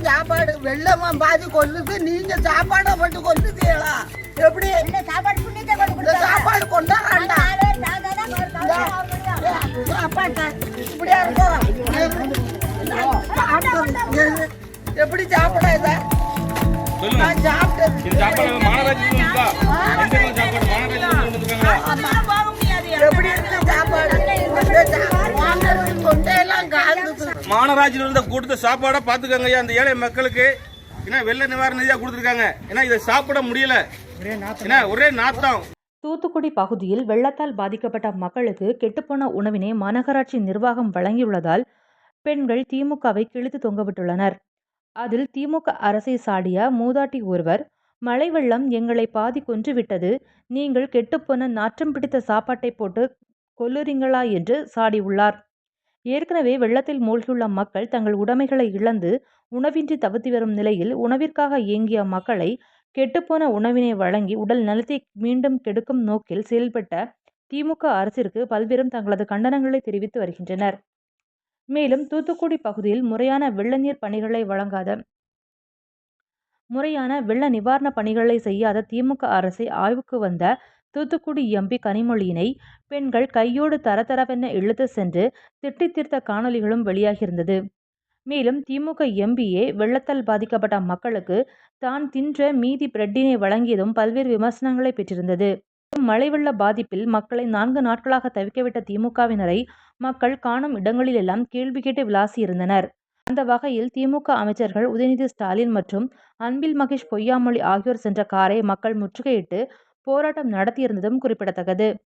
தான் சாப்பாடு வெள்ளமா பாதி கொல்லுது நீங்க சாப்பாடை மட்டும் கொல்லுதீங்களா எப்படி? சாப்பாடு. சாப்பாடு கொண்டா வேண்டாம் இப்படியா இருக்கும் எப்படி சாப்பிட இதை? சொல்லுங்க நான் சாப்பிட்டது. மாநகராட்சியில் இருந்த கொடுத்த சாப்பாடை பார்த்துக்கங்க ஐயா. அந்த ஏழை மக்களுக்கு ஏன்னா வெள்ள நிவாரண நிதியாக கொடுத்துருக்காங்க. ஏன்னா இதை சாப்பிட முடியல. ஏன்னா ஒரே நாத்தம். தூத்துக்குடி பகுதியில் வெள்ளத்தால் பாதிக்கப்பட்ட மக்களுக்கு கெட்டுப்போன உணவினை மாநகராட்சி நிர்வாகம் வழங்கியுள்ளதால் பெண்கள் திமுகவை கிழித்து தொங்கவிட்டுள்ளனர். அதில் திமுக அரசை சாடிய மூதாட்டி ஒருவர் மழை வெள்ளம் எங்களை பாதி கொன்றுவிட்டது நீங்கள் கெட்டுப்போன நாற்றம் பிடித்த சாப்பாட்டை போட்டு கொல்லுறீங்களா? என்று சாடியுள்ளார். ஏற்கனவே வெள்ளத்தில் மூழ்கியுள்ள மக்கள் தங்கள் உடைமைகளை இழந்து உணவின்றி தவித்து வரும் நிலையில் உணவிற்காக ஏங்கிய மக்களை கெட்டுப்போன உணவினை வழங்கி உடல் நலத்தை மீண்டும் கெடுக்கும் நோக்கில் செயல்பட்ட திமுக அரசிற்கு பல்வேறும் தங்களது கண்டனங்களை தெரிவித்து வருகின்றனர். மேலும் தூத்துக்குடி பகுதியில் முறையான வெள்ள நீர் பணிகளை வழங்காத முறையான வெள்ள நிவாரண பணிகளை செய்யாத திமுக அரசை ஆய்வுக்கு வந்த தூத்துக்குடி எம்பி கனிமொழியினை பெண்கள் கையோடு தரதரவென இழுத்து சென்று திட்டி தீர்த்த காணொலிகளும் வெளியாகியிருந்தது. மேலும் திமுக எம்பியே வெள்ளத்தால் பாதிக்கப்பட்ட மக்களுக்கு தான் தின்ற மீதி பிரெட்டினை வழங்கியதும் பல்வேறு விமர்சனங்களை பெற்றிருந்தது. மழை வெள்ள பாதிப்பில் மக்களை நான்கு நாட்களாக தவிக்கவிட்ட திமுகவினரை மக்கள் காணும் இடங்களிலெல்லாம் கேள்வி கேட்டு விளாசியிருந்தனர். அந்த வகையில் திமுக அமைச்சர்கள் உதயநிதி ஸ்டாலின் மற்றும் அன்பில் மகேஷ் பொய்யாமொழி ஆகியோர் சென்ற காரை மக்கள் முற்றுகையிட்டு போராட்டம் நடத்தியிருந்ததும் குறிப்பிடத்தக்கது.